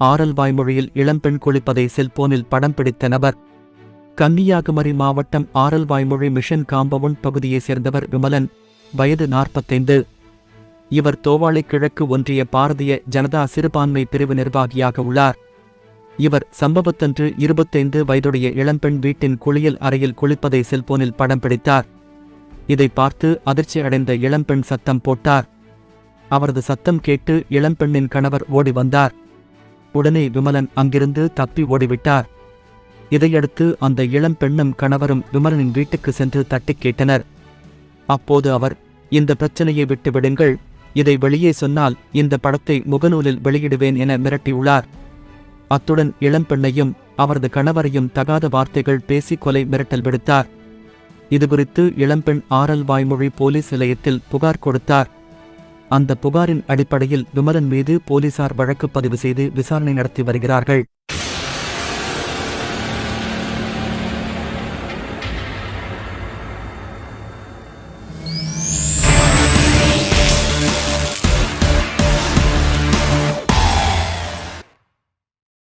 ஆரல் வாய்மொழியில் இளம்பெண் குளிப்பதை செல்போனில் படம் பிடித்த நபர். கன்னியாகுமரி மாவட்டம் ஆரல் வாய்மொழி மிஷன் காம்பவுண்ட் பகுதியைச் சேர்ந்தவர் விமலன் வயது நாற்பத்தைந்து. இவர் தோவாளை கிழக்கு ஒன்றிய பாரதிய ஜனதா சிறுபான்மை பிரிவு நிர்வாகியாக உள்ளார். இவர் சம்பவத்தன்று இருபத்தைந்து வயதுடைய இளம்பெண் வீட்டின் குளியல் அறையில் குளிப்பதை செல்போனில் படம் பிடித்தார். இதை பார்த்து அதிர்ச்சி அடைந்த இளம்பெண் சத்தம் போட்டார். அவரது சத்தம் கேட்டு இளம்பெண்ணின் கணவர் ஓடி வந்தார். உடனே விமலன் அங்கிருந்து தப்பி ஓடிவிட்டார். இதையடுத்து அந்த இளம்பெண்ணும் கணவரும் விமலனின் வீட்டுக்கு சென்று தட்டிக் கேட்டனர். அப்போது அவர் இந்த பிரச்சனையை விட்டு விடுங்கள். இதை வெளியே சொன்னால் இந்த படத்தை முகநூலில் வெளியிடுவேன் என மிரட்டியுள்ளார். அத்துடன் இளம்பெண்ணையும் அவரது கணவரையும் தகாத வார்த்தைகள் பேசி கொலை மிரட்டல் விடுத்தார். இதுகுறித்து இளம்பெண் ஆரல் வாய்மொழி போலீஸ் நிலையத்தில் புகார் கொடுத்தார். அந்த புகாரின் அடிப்படையில் விமலன் மீது போலீசார் வழக்கு பதிவு செய்து விசாரணை நடத்தி வருகிறார்கள்.